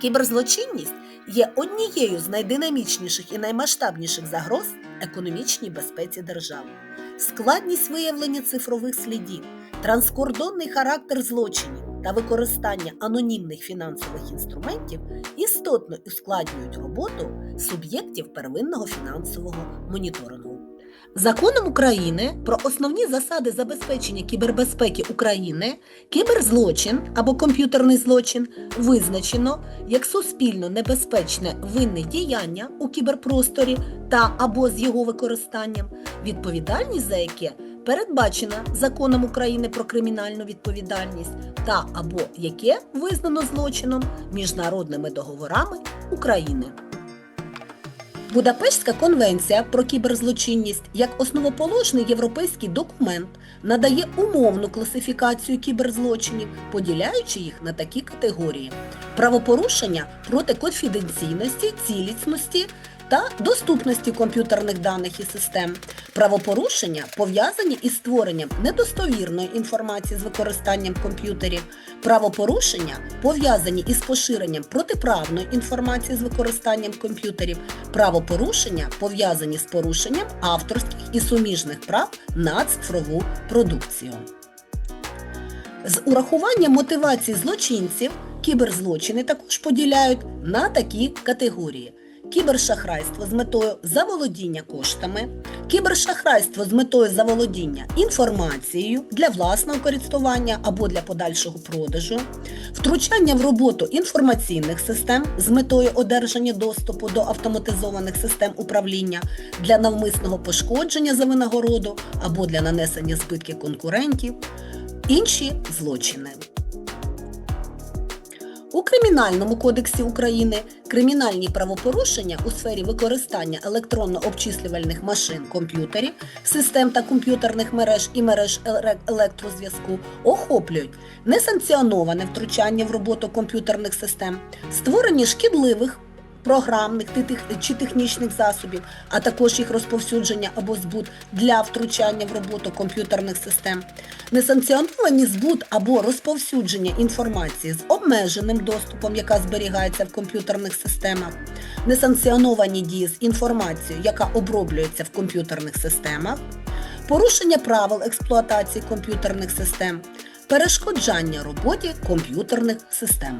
Кіберзлочинність є однією з найдинамічніших і наймасштабніших загроз економічній безпеці держави. Складність виявлення цифрових слідів, транскордонний характер злочинів та використання анонімних фінансових інструментів істотно ускладнюють роботу суб'єктів первинного фінансового моніторингу. Законом України про основні засади забезпечення кібербезпеки України кіберзлочин або комп'ютерний злочин визначено як суспільно небезпечне винне діяння у кіберпросторі та або з його використанням, відповідальність за яке передбачена законом України про кримінальну відповідальність та або яке визнано злочином міжнародними договорами України. Будапештська конвенція про кіберзлочинність як основоположний європейський документ надає умовну класифікацію кіберзлочинів, поділяючи їх на такі категорії: правопорушення проти конфіденційності, цілісності та доступності комп'ютерних даних і систем, правопорушення пов'язані із створенням недостовірної інформації з використанням комп'ютерів, правопорушення пов'язані із поширенням протиправної інформації з використанням комп'ютерів, правопорушення пов'язані з порушенням авторських і суміжних прав на цифрову продукцію. З урахуванням мотивації злочинців кіберзлочини також поділяють на такі категорії: кібершахрайство з метою заволодіння коштами, кібершахрайство з метою заволодіння інформацією для власного користування або для подальшого продажу, втручання в роботу інформаційних систем з метою одержання доступу до автоматизованих систем управління для навмисного пошкодження за винагороду або для нанесення збитків конкурентів, інші злочини. У Кримінальному кодексі України кримінальні правопорушення у сфері використання електронно-обчислювальних машин, комп'ютерів, систем та комп'ютерних мереж і мереж електрозв'язку охоплюють несанкціоноване втручання в роботу комп'ютерних систем, створення шкідливих програмних чи технічних засобів, а також їх розповсюдження або збут для втручання в роботу комп'ютерних систем, несанкціоновані збут або розповсюдження інформації з обмеженим доступом, яка зберігається в комп'ютерних системах, несанкціоновані дії з інформацією, яка оброблюється в комп'ютерних системах, порушення правил експлуатації комп'ютерних систем, перешкоджання роботі комп'ютерних систем.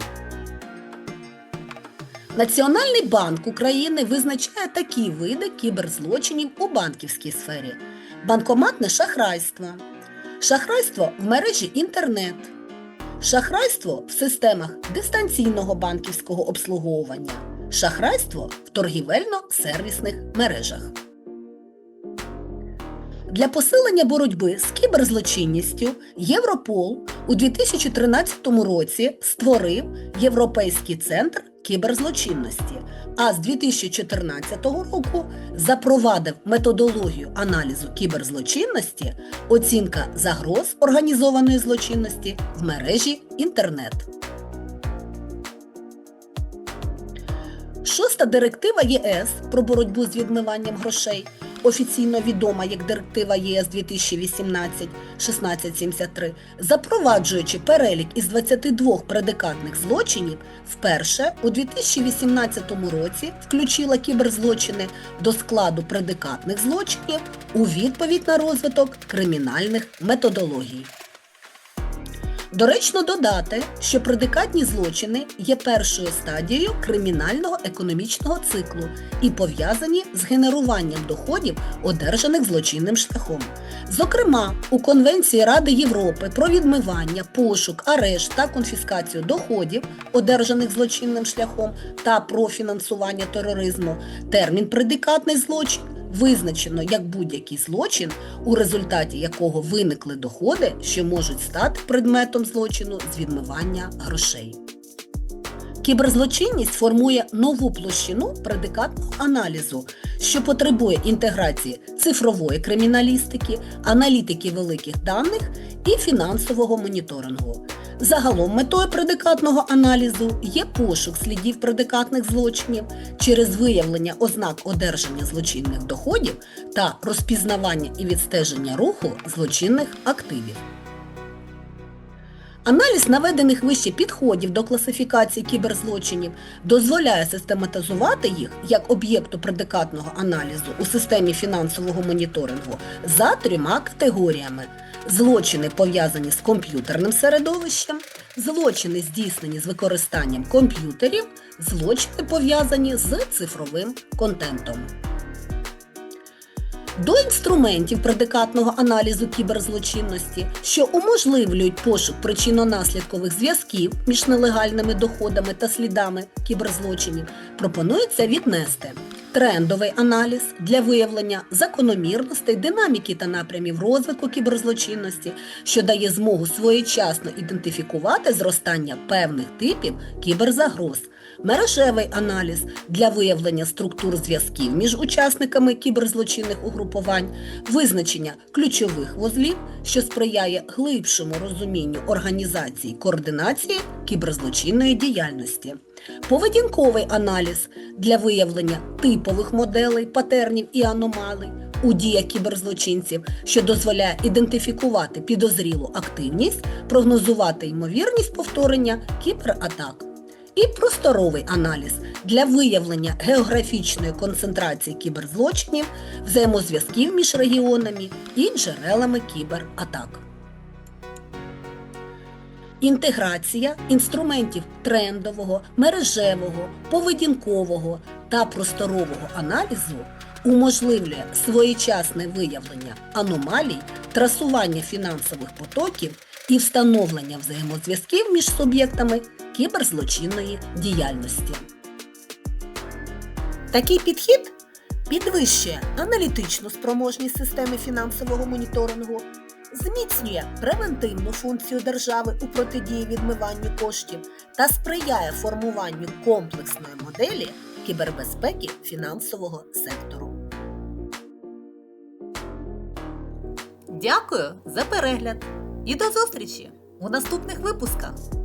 Національний банк України визначає такі види кіберзлочинів у банківській сфері: банкоматне шахрайство, шахрайство в мережі інтернет, шахрайство в системах дистанційного банківського обслуговування, шахрайство в торгівельно-сервісних мережах. Для посилення боротьби з кіберзлочинністю Європол у 2013 році створив Європейський центр кіберзлочинності, а з 2014 року запровадив методологію аналізу кіберзлочинності, оцінка загроз організованої злочинності в мережі інтернет. Шоста директива ЄС про боротьбу з відмиванням грошей, офіційно відома як директива ЄС 2018-1673, запроваджуючи перелік із 22 предикатних злочинів, вперше у 2018 році включила кіберзлочини до складу предикатних злочинів у відповідь на розвиток кримінальних методологій. Доречно додати, що предикатні злочини є першою стадією кримінального економічного циклу і пов'язані з генеруванням доходів, одержаних злочинним шляхом. Зокрема, у Конвенції Ради Європи про відмивання, пошук, арешт та конфіскацію доходів, одержаних злочинним шляхом, та про фінансування тероризму, термін предикатний злочин визначено як будь-який злочин, у результаті якого виникли доходи, що можуть стати предметом злочину з відмивання грошей. Кіберзлочинність формує нову площину предикатного аналізу, що потребує інтеграції цифрової криміналістики, аналітики великих даних і фінансового моніторингу. Загалом метою предикатного аналізу є пошук слідів предикатних злочинів через виявлення ознак одержання злочинних доходів та розпізнавання і відстеження руху злочинних активів. Аналіз наведених вище підходів до класифікації кіберзлочинів дозволяє систематизувати їх як об'єкту предикатного аналізу у системі фінансового моніторингу за трьома категоріями: злочини пов'язані з комп'ютерним середовищем, злочини здійснені з використанням комп'ютерів, злочини пов'язані з цифровим контентом. До інструментів предикатного аналізу кіберзлочинності, що уможливлюють пошук причинно-наслідкових зв'язків між нелегальними доходами та слідами кіберзлочинів, пропонується віднести трендовий аналіз для виявлення закономірностей, динаміки та напрямів розвитку кіберзлочинності, що дає змогу своєчасно ідентифікувати зростання певних типів кіберзагроз. Мережевий аналіз для виявлення структур зв'язків між учасниками кіберзлочинних угрупувань, визначення ключових вузлів, що сприяє глибшому розумінню організації координації кіберзлочинної діяльності. Поведінковий аналіз для виявлення типових моделей, патернів і аномалій у діях кіберзлочинців, що дозволяє ідентифікувати підозрілу активність, прогнозувати ймовірність повторення кібератак. І просторовий аналіз для виявлення географічної концентрації кіберзлочинів, взаємозв'язків між регіонами і джерелами кібератак. Інтеграція інструментів трендового, мережевого, поведінкового та просторового аналізу уможливлює своєчасне виявлення аномалій, трасування фінансових потоків і встановлення взаємозв'язків між суб'єктами кіберзлочинної діяльності. Такий підхід підвищує аналітичну спроможність системи фінансового моніторингу, зміцнює превентивну функцію держави у протидії відмиванню коштів та сприяє формуванню комплексної моделі кібербезпеки фінансового сектору. Дякую за перегляд і до зустрічі у наступних випусках!